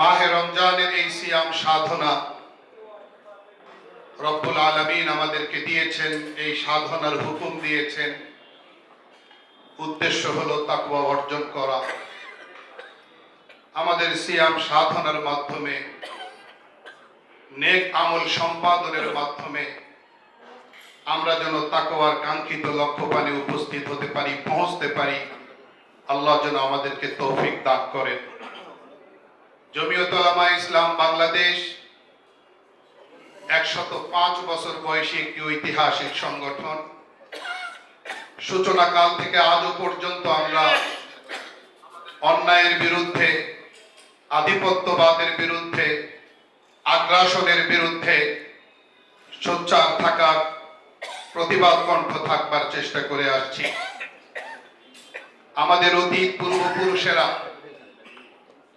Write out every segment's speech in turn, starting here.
মাহে রমজানের এই সিয়াম সাধনা রব্বুল আলমিন আমাদেরকে দিয়েছেন, এই সাধনার হুকুম দিয়েছেন। উদ্দেশ্য হলো তাকুয়া অর্জন করা। আমাদের সিয়াম সাধনার মাধ্যমে, নেক আমল সম্পাদনের মাধ্যমে আমরা যেন তাকওয়ার কাঙ্ক্ষিত লক্ষ্যপানে উপস্থিত হতে পারি, পৌঁছতে পারি। আল্লাহ যেন আমাদেরকে তৌফিক দান করেন। জমিয়ত ওলামা ইসলাম বাংলাদেশ, একশত পাঁচ বছর বয়সী একটি ঐতিহাসিক সংগঠন। সূচনা কাল থেকে আজও পর্যন্ত আমরা অন্যায়ের বিরুদ্ধে, আধিপত্যবাদের বিরুদ্ধে, আগ্রাসনের বিরুদ্ধে সোচ্চার থাকার প্রতিবাদ কণ্ঠ থাকবার চেষ্টা করে আসছি। আমাদের অতীত পূর্বপুরুষেরা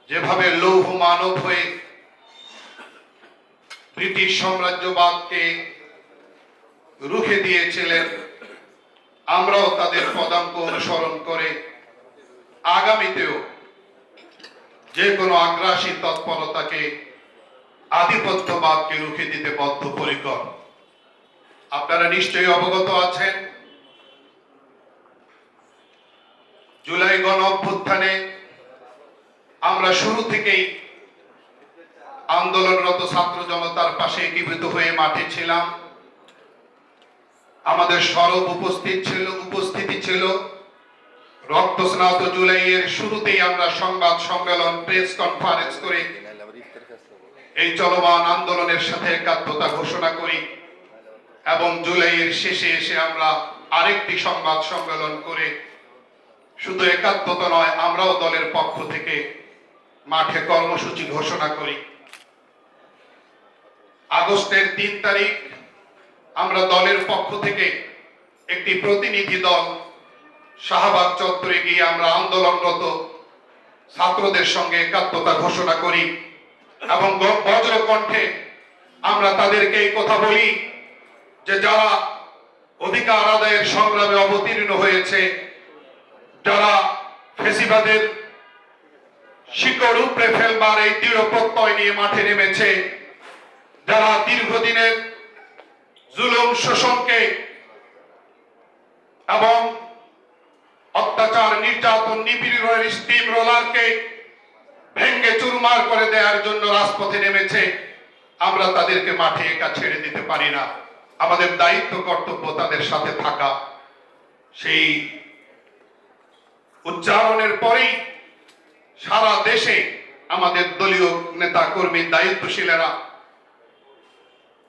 যেভাবে লৌহ মানব হয়ে ব্রিটিশ সাম্রাজ্যবাদকে রুখে দিয়েছিলেন, আমরাও তাদের পদাঙ্ক অনুসরণ করে আগামীতেও যে কোনো আগ্রাসী তৎপরতাকে, আধিপত্যবাদকে রুখে দিতে বদ্ধপরিকর। আপনারা নিশ্চয়ই অবগত আছেন, জুলাই গণ অভ্যুত্থানে আমরা শুরু থেকেই আন্দোলনরত ছাত্র জনতার পাশে একীভূত হয়ে মাঠে ছিলাম। আমাদের সরব উপস্থিত ছিল, উপস্থিতি ছিল। রক্তস্নাত জুলাইয়ের শুরুতেই আমরা সংবাদ সম্মেলন, প্রেস কনফারেন্স করে এই চলমান আন্দোলনের সাথে একাত্মতা ঘোষণা করি এবং জুলাইয়ের শেষে এসে আমরা আরেকটি সংবাদ সম্মেলন করে শুধু একাত্মতা নয়, আমরাও দলের পক্ষ থেকে মাঠে কর্মসূচি ঘোষণা করি। আগস্টের তিন তারিখ আমরা দলের পক্ষ থেকে একটি প্রতিনিধি দল, শাহবাগ চত্বরে গিয়ে আমরা আন্দোলনরত ছাত্রদের সঙ্গে একাত্মতা ঘোষণা করি এবং বজ্রকণ্ঠে আমরা তাদেরকে এই কথা বলি যে যারা অধিকার আদায়ের সংগ্রামে অবতীর্ণ হয়েছে, যারা ফেসিবাদের শিকড় উপড়ে ফেলবার এই দৃঢ় প্রত্যয় নিয়ে মাঠে নেমেছে। যারা দীর্ঘদিনের জুলুম, শোষণকে এবং অত্যাচার, নির্যাতন, নিপীড়নের স্টিম রোলারকে ভেঙ্গে চুরমার করে দেওয়ার জন্য রাজপথে নেমেছে। আমরা তাদেরকে মাঠে একা ছেড়ে দিতে পারি না। আমাদের দায়িত্ব, কর্তব্য তাদের সাথে থাকা। সেই উচ্চারণের পরেই সারা দেশে আমাদের দলীয় নেতা কর্মী দায়িত্বশীলেরা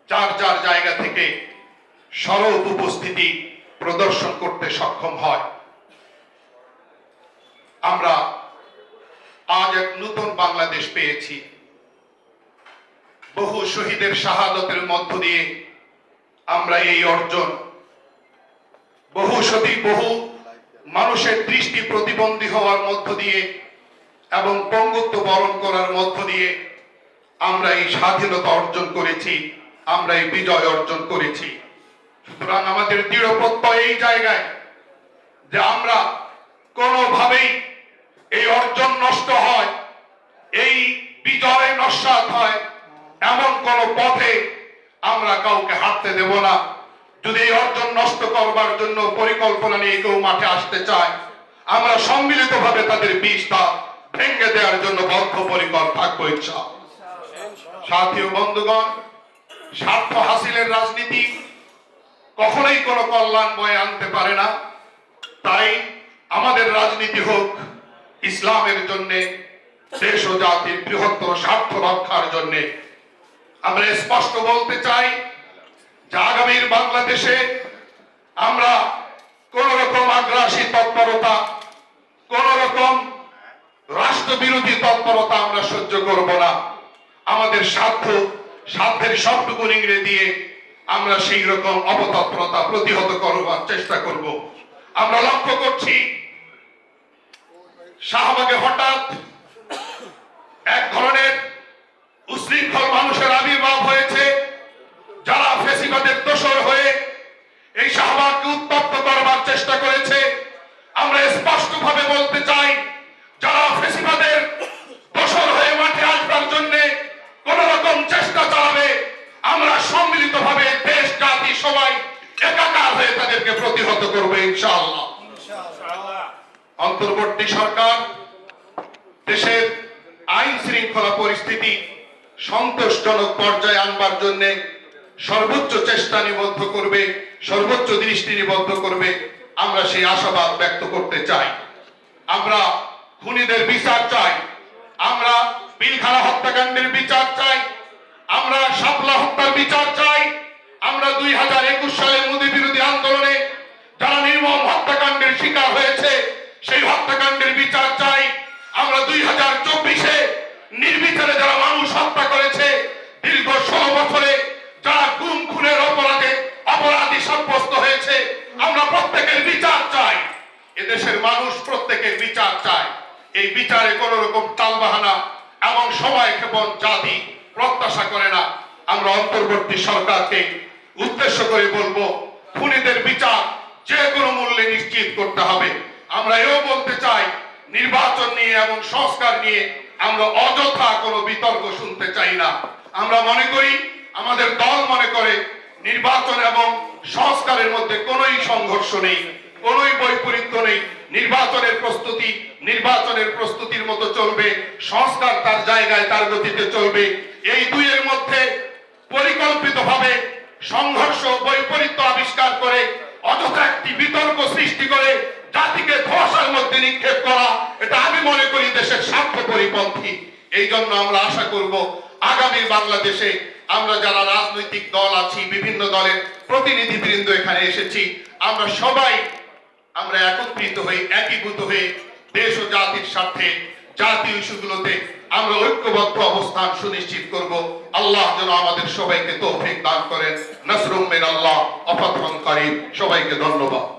চার চার জায়গা থেকে সরব উপস্থিতি প্রদর্শন করতে সক্ষম হয়। আমরা আজ এক নতুন বাংলাদেশ পেয়েছি। বহু শহীদের শাহাদতের মধ্য দিয়ে আমরা এই অর্জন, বহু সতী, বহু মানুষের দৃষ্টি প্রতিবন্ধী হওয়ার মধ্য দিয়ে এবং পঙ্গুত্ব বরণ করার মধ্য দিয়ে আমরা এই স্বাধীনতা অর্জন করেছি, আমরা এই বিজয় অর্জন করেছি। সুতরাং আমাদের দৃঢ় প্রত্যয় এই জায়গায় যে আমরা কোনোভাবেই এই অর্জন নষ্ট হয়, এই বিজয় নস্বাত হয়, এমন কোন পথে আমরা কাউকে হাঁটতে দেব না। যদি এই অর্জন নষ্ট করবার জন্য পরিকল্পনা নিয়ে কেউ মাঠে আসতে চায়, আমরা সম্মিলিতভাবে তাদের বিষটা ভেঙে দেওয়ার জন্য বদ্ধপরিকর থাকব ইচ্ছা সাথী ও বন্ধুগণ, স্বার্থ হাসিলের রাজনীতি কখনোই কোনো কল্যাণ বয়ে আনতে পারে না। তাই আমাদের রাজনীতি হোক, ইসলামের জন্য, দেশ ও জাতির বৃহত্তর স্বার্থ রক্ষার জন্য। আমরা স্পষ্ট বলতে চাই যে আগামীর বাংলাদেশে আমরা কোন রকম আগ্রাসী তৎপরতা, কোন রকম রাষ্ট্রবিরোধী তৎপরতা আমরা সহ্য করব না। আমাদের সাধ্য, সাধ্যের সবটুকু ইংরে দিয়ে আমরা সেই রকম অপতৎপরতা প্রতিহত করবার চেষ্টা করব। আমরা লক্ষ্য করছি, শাহবাগে হঠাৎ এক ধরনের তাদেরকে প্রতিহত করবে ইনশাআল্লাহ। অন্তর্বর্তী সরকার দেশের আইন শৃঙ্খলা পরিস্থিতি সন্তোষজনক পর্যায়ে আনবার জন্য সর্বোচ্চ চেষ্টা নিবদ্ধ করবে সর্বোচ্চ দৃষ্টি নিবদ্ধ করবে। আমরা সেই আশাবাদ ব্যক্ত করতে চাই। আমরা খুনিদের বিচার চাই। আমরা বিলখানা হত্যাকাণ্ডের বিচার চাই। আমরা শাপলা হত্যার বিচার চাই। আমরা দুই হাজার একুশ সালে মোদী বিরোধী আন্দোলনে যারা নির্মম হত্যাকাণ্ডের শিকার হয়েছে, সেই হত্যাকাণ্ডের বিচার চাই। আমরা দুই হাজার চব্বিশে নির্বিচারে যারা মানুষ হত্যা করেছে, দীর্ঘ ষোলো বছরে যারা গুম, খুনের অপরাধে অপরাধী সাব্যস্ত হয়েছে, আমরা প্রত্যেকের বিচার চাই। এদেশের মানুষ প্রত্যেকের বিচার চায়। এই বিচারে কোন রকম টালবাহানা এবং সময় ক্ষেপণ জাতি প্রত্যাশা করে না। আমরা অন্তর্বর্তী সরকারকে উদ্দেশ্য করে বলব, খুনিদের বিচার যে কোনো মূল্যে নিশ্চিত করতে হবে। আমরা এও বলতে চাই, নির্বাচন নিয়ে এবং সংস্কার নিয়ে আমরা অযথা কোনো বিতর্ক শুনতে চাই না। আমরা মনে করি, আমাদের দল মনে করে নির্বাচন এবং সংস্কারের মধ্যে কোনোই সংঘর্ষ নেই, কোনোই বৈপরীত্য নেই। নির্বাচনের প্রস্তুতি, নির্বাচনের প্রস্তুতির মতো চলবে, সংস্কার তার জায়গায়, তার গতিতে চলবে। এই দুইয়ের মধ্যে পরিকল্পিতভাবে সংঘর্ষ বৈপরীত্য আবিষ্কার করে, অযথা একটি বিতর্ক সৃষ্টি করে, জাতিকে ধসার মধ্যে নিক্ষেপ করা, এটা আমি মনে করি দেশের স্বার্থ পরিপন্থী এই জন্য আমরা আশা করব, আগামী বাংলাদেশে আমরা যারা রাজনৈতিক দল আছি, বিভিন্ন দলের প্রতিনিধিবৃন্দ এখানে এসেছি, আমরা সবাই আমরা একত্রিত হয়ে, একীভূত হয়ে দেশ ও জাতির স্বার্থে জাতীয় ইস্যুগুলোতে আমরা ঐক্যবদ্ধ অবস্থান সুনিশ্চিত করব। আল্লাহ যেন আমাদের সবাইকে তৌফিক দান করেন। নসরুম মিন আল্লাহ অফাতহম করিম। সবাইকে ধন্যবাদ।